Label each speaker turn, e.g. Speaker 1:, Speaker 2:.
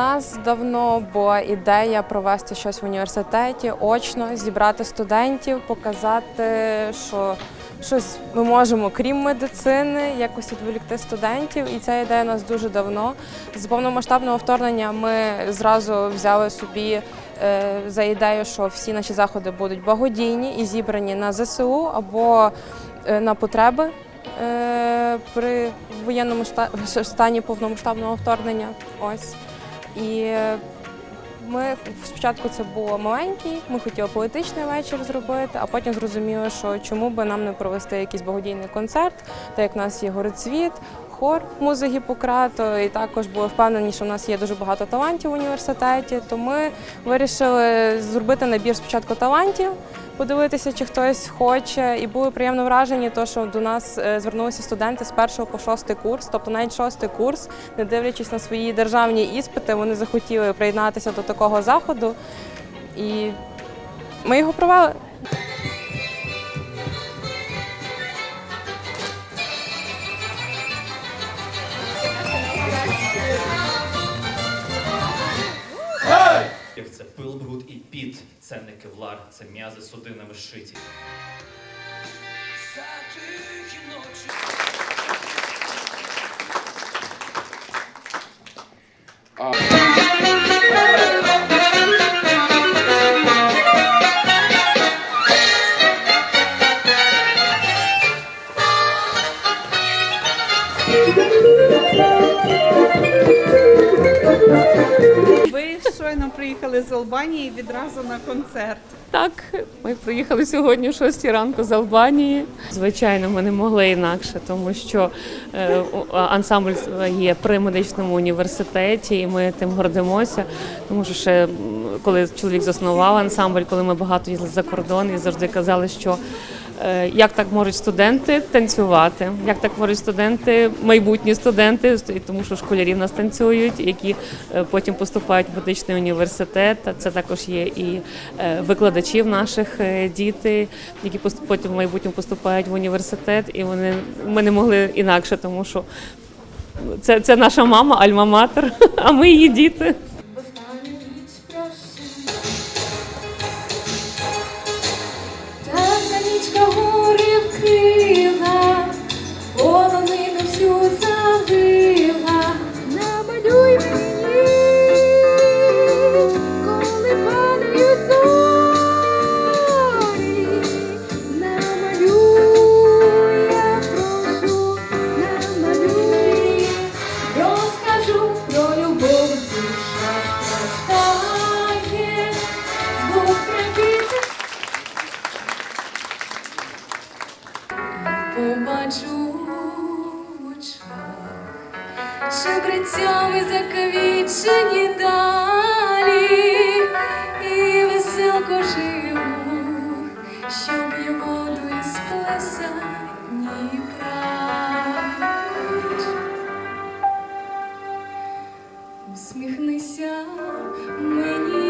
Speaker 1: нас давно була ідея провести щось в університеті, очно зібрати студентів, показати, що щось ми можемо, крім медицини, якось відволікти студентів. І ця ідея у нас дуже давно. З повномасштабного вторгнення ми зразу взяли собі е, за ідею, що всі наші заходи будуть благодійні і зібрані на ЗСУ або е, на потреби е, при воєнному стані повномасштабного вторгнення. Ось. І ми спочатку це було маленький, ми хотіли поетичний вечір зробити, а потім зрозуміли, що чому би нам не провести якийсь благодійний концерт, так як в нас є горецвіт, хор музи Гіппократу, і також були впевнені, що в нас є дуже багато талантів в університеті. То ми вирішили зробити набір спочатку талантів, подивитися, чи хтось хоче. І були приємно вражені, то що до нас е, звернулися студенти з першого по шостий курс, тобто навіть шостий курс, не дивлячись на свої державні іспити, вони захотіли приєднатися до такого заходу. І ми його провели.
Speaker 2: Це пил, бруд і піт, це не кевлар, це м'язи судинами шиті.
Speaker 3: Ви щойно приїхали з Албанії відразу на концерт.
Speaker 4: Так, ми приїхали сьогодні о 6 ранку з Албанії. Звичайно, ми не могли інакше, тому що е, ансамбль є при медичному університеті, і ми тим гордимося. Тому що ще коли чоловік заснував ансамбль, коли ми багато їздили за кордон, і завжди казали, що як так можуть студенти танцювати, як так можуть студенти, майбутні студенти, тому що школярі в нас танцюють, які е, потім поступають в медичний університет. Це також є і е, викладачів наших е, діти, які потім в майбутньому поступають в університет, і вони ми не могли інакше, тому що це, це наша мама, альма-матер, а ми її діти.
Speaker 5: Побачу в очах, що крицями заквічені далі, і веселко живу, щоб є воду із плесані прач. Усміхнися мені.